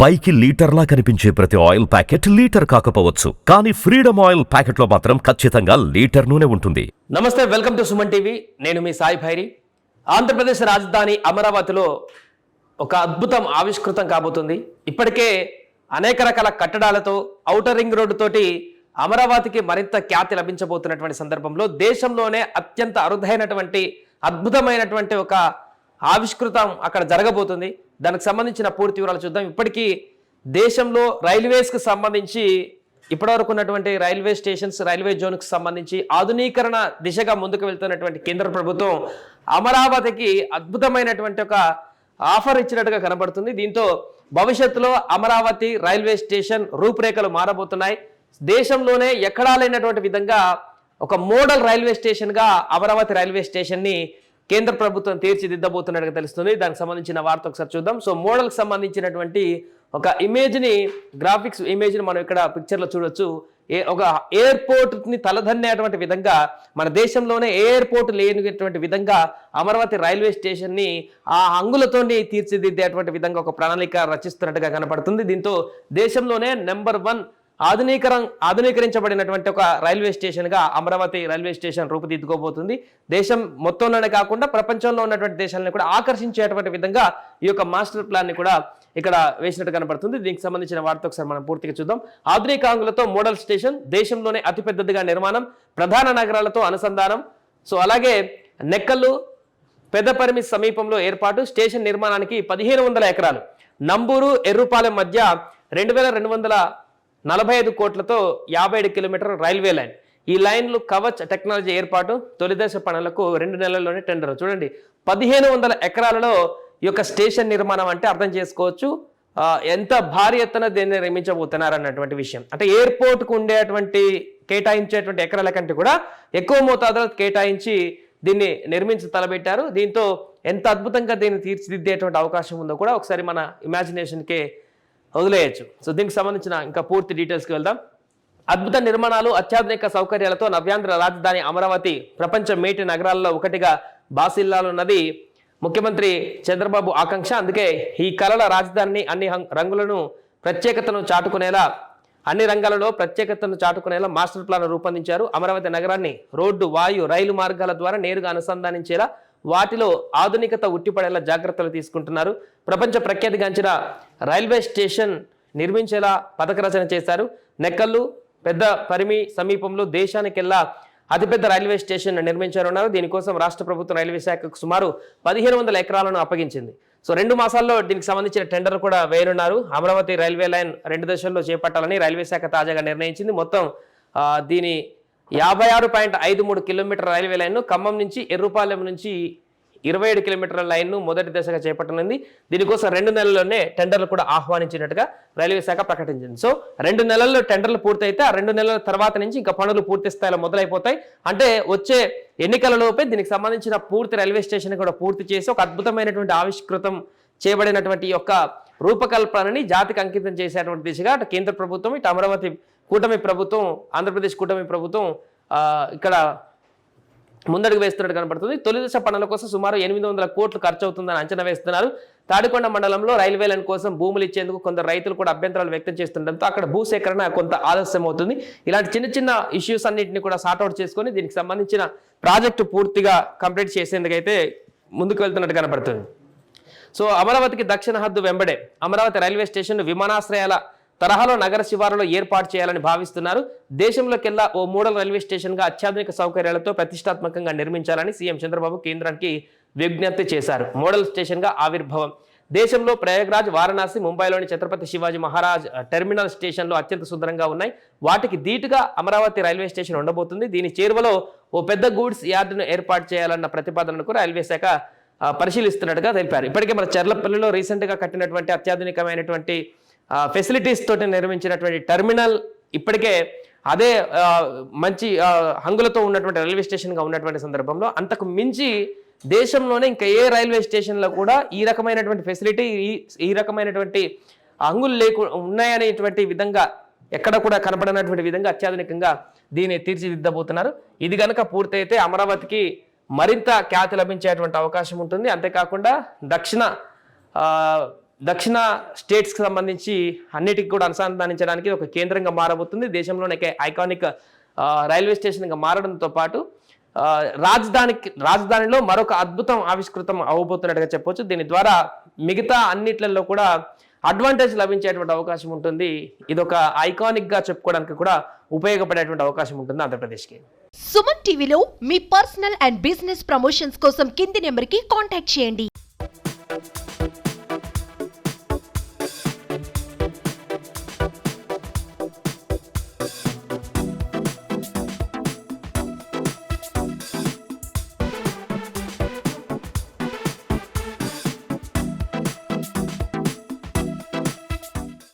పైకి లీటర్లా కనిపించే ప్రతి ఆయిల్ ప్యాకెట్ లీటర్ కాకపోవచ్చు. కానీ ఫ్రీడమ్ ఆయిల్ ప్యాకెట్లో మాత్రం ఖచ్చితంగా లీటర్ నూనె ఉంటుంది. నమస్తే వెల్కమ్ టు సుమన్ టీవీ. నేను మీ సాయి భైరి. ఆంధ్రప్రదేశ్ రాజధాని అమరావతిలో ఒక అద్భుతం ఆవిష్కృతం కాబోతుంది. ఇప్పటికే అనేక రకాల కట్టడాలతో ఔటర్ రింగ్ రోడ్డు తోటి అమరావతికి మరింత ఖ్యాతి లభించబోతున్నటువంటి సందర్భంలో దేశంలోనే అత్యంత అరుదైనటువంటి అద్భుతమైనటువంటి ఒక ఆవిష్కృతం అక్కడ జరగబోతుంది. దానికి సంబంధించిన పూర్తి వివరాలు చూద్దాం. ఇప్పటికీ దేశంలో రైల్వేస్కి సంబంధించి ఇప్పటివరకు ఉన్నటువంటి రైల్వే స్టేషన్స్ రైల్వే జోన్కి సంబంధించి ఆధునీకరణ దిశగా ముందుకు వెళ్తున్నటువంటి కేంద్ర ప్రభుత్వం అమరావతికి అద్భుతమైనటువంటి ఒక ఆఫర్ ఇచ్చినట్టుగా కనబడుతుంది. దీంతో భవిష్యత్తులో అమరావతి రైల్వే స్టేషన్ రూపురేఖలు మారబోతున్నాయి. దేశంలోనే ఎక్కడా లేనటువంటి విధంగా ఒక మోడల్ రైల్వే స్టేషన్గా అమరావతి రైల్వే స్టేషన్ని కేంద్ర ప్రభుత్వం తీర్చిదిద్దబోతున్నట్టుగా తెలుస్తుంది. దానికి సంబంధించిన వార్త ఒకసారి చూద్దాం. సో మోడల్కి సంబంధించినటువంటి ఒక ఇమేజ్ని గ్రాఫిక్స్ ఇమేజ్ని మనం ఇక్కడ పిక్చర్లో చూడొచ్చు. ఏ ఒక ఎయిర్పోర్ట్ని తలదన్నేటువంటి విధంగా మన దేశంలోనే ఎయిర్పోర్ట్ లేనిటువంటి విధంగా అమరావతి రైల్వే స్టేషన్ని ఆ హంగులతోని తీర్చిదిద్దేటువంటి విధంగా ఒక ప్రణాళిక రచిస్తున్నట్టుగా కనపడుతుంది. దీంతో దేశంలోనే నెంబర్ వన్ ఆధునీకరం ఆధునీకరించబడినటువంటి ఒక రైల్వే స్టేషన్గా అమరావతి రైల్వే స్టేషన్ రూపుదిద్దుకోబోతుంది. దేశం మొత్తంలోనే కాకుండా ప్రపంచంలో ఉన్నటువంటి దేశాలను కూడా ఆకర్షించేటువంటి విధంగా ఈ యొక్క మాస్టర్ ప్లాన్ని కూడా ఇక్కడ వేసినట్టు కనబడుతుంది. దీనికి సంబంధించిన వార్త ఒకసారి మనం పూర్తిగా చూద్దాం. ఆధునికాంగులతో మోడల్ స్టేషన్ దేశంలోనే అతిపెద్దదిగా నిర్మాణం ప్రధాన నగరాలతో అనుసంధానం. సో అలాగే నెక్కల్లు పెద్దపరిమి సమీపంలో ఏర్పాటు స్టేషన్ నిర్మాణానికి పదిహేను వందల ఎకరాలు. నంబూరు ఎర్రుపాలెం మధ్య రెండు వేల రెండు వందల నలభై ఐదు కోట్లతో యాభై ఐదు కిలోమీటర్ రైల్వే లైన్. ఈ లైన్లు కవచ్ టెక్నాలజీ ఏర్పాటు తొలిదశ పనులకు రెండు నెలల్లోనే టెండర్. చూడండి పదిహేను వందల ఎకరాలలో ఈ యొక్క స్టేషన్ నిర్మాణం అంటే అర్థం చేసుకోవచ్చు. ఎంత భారీ ఎత్తున దీన్ని నిర్మించబోతున్నారు అన్నటువంటి విషయం. అంటే ఎయిర్పోర్ట్కు ఉండేటువంటి కేటాయించేటువంటి ఎకరాల కంటే కూడా ఎక్కువ మోతాదులో కేటాయించి దీన్ని నిర్మించి తలబెట్టారు. దీంతో ఎంత అద్భుతంగా దీన్ని తీర్చిదిద్దేటువంటి అవకాశం ఉందో కూడా ఒకసారి మన ఇమాజినేషన్కే వదిలేయచ్చు. సో దీనికి సంబంధించిన ఇంకా పూర్తి డీటెయిల్స్కి వెళ్దాం. అద్భుత నిర్మాణాలు అత్యాధునిక సౌకర్యాలతో నవ్యాంధ్ర రాజధాని అమరావతి ప్రపంచ మేటి నగరాల్లో ఒకటిగా బాసిల్లాలున్నది ముఖ్యమంత్రి చంద్రబాబు ఆకాంక్ష. అందుకే ఈ కళల రాజధానిని అన్ని హం- రంగులను ప్రత్యేకతను చాటుకునేలా అన్ని రంగాలలో ప్రత్యేకతను చాటుకునేలా మాస్టర్ ప్లాన్ రూపొందించారు. అమరావతి నగరాన్ని రోడ్డు వాయు రైలు మార్గాల ద్వారా నేరుగా అనుసంధానించేలా వాటిలో ఆధునికత ఉట్టిపడేలా జాగ్రత్తలు తీసుకుంటున్నారు. ప్రపంచ ప్రఖ్యాతిగాంచిన రైల్వే స్టేషన్ నిర్మించేలా పథక రచన చేశారు. నెక్కల్లు పెద్ద పరిమి సమీపంలో దేశానికెల్లా అతిపెద్ద రైల్వే స్టేషన్ నిర్మించారన్నారు. దీనికోసం రాష్ట్ర ప్రభుత్వం రైల్వే శాఖకు సుమారు పదిహేను వందల ఎకరాలను అప్పగించింది. సో రెండు మాసాల్లో దీనికి సంబంధించిన టెండర్ కూడా వేయనున్నారు. అమరావతి రైల్వే లైన్ రెండు దశల్లో చేపట్టాలని రైల్వే శాఖ తాజాగా నిర్ణయించింది. మొత్తం దీని యాభై ఆరు పాయింట్ ఐదు మూడు కిలోమీటర్ రైల్వే లైన్ను ఖమ్మం నుంచి ఎర్రుపాలెం నుంచి ఇరవై ఏడు కిలోమీటర్ల లైన్ను మొదటి దశగా చేపట్టనుంది. దీనికోసం రెండు నెలల్లోనే టెండర్లు కూడా ఆహ్వానించినట్టుగా రైల్వే శాఖ ప్రకటించింది. సో రెండు నెలల్లో టెండర్లు పూర్తయితే ఆ రెండు నెలల తర్వాత నుంచి ఇంకా పనులు పూర్తి స్థాయిలో మొదలైపోతాయి. అంటే వచ్చే ఎన్నికలలోపే దీనికి సంబంధించిన పూర్తి రైల్వే స్టేషన్ కూడా పూర్తి చేసి ఒక అద్భుతమైనటువంటి ఆవిష్కృతం చేయబడినటువంటి యొక్క రూపకల్పనని జాతికి అంకితం చేసేటువంటి దిశగా అటు కేంద్ర ప్రభుత్వం ఇటు అమరావతి కూటమి ప్రభుత్వం ఆంధ్రప్రదేశ్ కూటమి ప్రభుత్వం ఇక్కడ ముందడుగు వేస్తున్నట్టు కనబడుతుంది తొలి దశ పనుల కోసం సుమారు ఎనిమిది వందల కోట్లు ఖర్చు అవుతుందని అంచనా వేస్తున్నారు. తాడికొండ మండలంలో రైల్వే లైన్ కోసం భూములు ఇచ్చేందుకు కొందరు రైతులు కూడా అభ్యంతరాలు వ్యక్తం చేస్తుండటంతో అక్కడ భూసేకరణ కొంత ఆలస్యం అవుతుంది. ఇలాంటి చిన్న చిన్న ఇష్యూస్ అన్నింటినీ కూడా సార్ట్అవుట్ చేసుకొని దీనికి సంబంధించిన ప్రాజెక్టు పూర్తిగా కంప్లీట్ చేసేందుకైతే ముందుకు వెళ్తున్నట్టు కనబడుతుంది సో అమరావతికి దక్షిణ హద్దు వెంబడే అమరావతి రైల్వే స్టేషన్ విమానాశ్రయాల తరహాలో నగర శివారులో ఏర్పాటు చేయాలని భావిస్తున్నారు. దేశంలోకెల్లా ఓ మోడల్ రైల్వే స్టేషన్గా అత్యాధునిక సౌకర్యాలతో ప్రతిష్టాత్మకంగా నిర్మించాలని సీఎం చంద్రబాబు కేంద్రానికి విజ్ఞప్తి చేశారు. మోడల్ స్టేషన్గా ఆవిర్భావం. దేశంలో ప్రయాగ్రాజ్ వారణాసి ముంబైలోని ఛత్రపతి శివాజీ మహారాజ్ టెర్మినల్ స్టేషన్లు అత్యంత సుందరంగా ఉన్నాయి. వాటికి ధీటుగా అమరావతి రైల్వే స్టేషన్ ఉండబోతుంది. దీని చేరువలో ఓ పెద్ద గూడ్స్ యార్డును ఏర్పాటు చేయాలన్న ప్రతిపాదనకు రైల్వే శాఖ పరిశీలిస్తున్నట్టుగా తెలిపారు. ఇప్పటికే మన చర్లపల్లిలో రీసెంట్గా కట్టినటువంటి అత్యాధునికమైనటువంటి ఫెసిలిటీస్ తోటి నిర్మించినటువంటి టెర్మినల్ ఇప్పటికే అదే మంచి హంగులతో ఉన్నటువంటి రైల్వే స్టేషన్గా ఉన్నటువంటి సందర్భంలో అంతకు మించి దేశంలోనే ఇంకా ఏ రైల్వే స్టేషన్లో కూడా ఈ రకమైనటువంటి ఫెసిలిటీ ఈ ఈ రకమైనటువంటి హంగులు లేకు ఉన్నాయనేటువంటి విధంగా ఎక్కడ కూడా కనపడనటువంటి విధంగా అత్యాధునికంగా దీన్ని తీర్చిదిద్దబోతున్నారు. ఇది కనుక పూర్తయితే అమరావతికి మరింత ఖ్యాతి లభించేటువంటి అవకాశం ఉంటుంది. అంతేకాకుండా దక్షిణ దక్షిణ స్టేట్స్కి సంబంధించి అన్నిటికి కూడా అనుసంధానించడానికి ఒక కేంద్రంగా మారబోతుంది. దేశంలోనే ఐకానిక్ రైల్వే స్టేషన్గా మారడంతో పాటు రాజధానికి రాజధానిలో మరొక అద్భుతం ఆవిష్కృతం అవ్వబోతున్నట్టుగా చెప్పొచ్చు. దీని ద్వారా మిగతా అన్నిట్లలో కూడా అడ్వాంటేజ్ లభించేటువంటి అవకాశం ఉంటుంది. ఇది ఒక ఐకానిక్గా చెప్పుకోవడానికి కూడా ఉపయోగపడేటువంటి అవకాశం ఉంటుంది ఆంధ్రప్రదేశ్కి. సుమన్ టీవీలో మీ పర్సనల్ అండ్ బిజినెస్ ప్రమోషన్స్ కోసం కింది నెంబర్కి కాంటాక్ట్ చేయండి.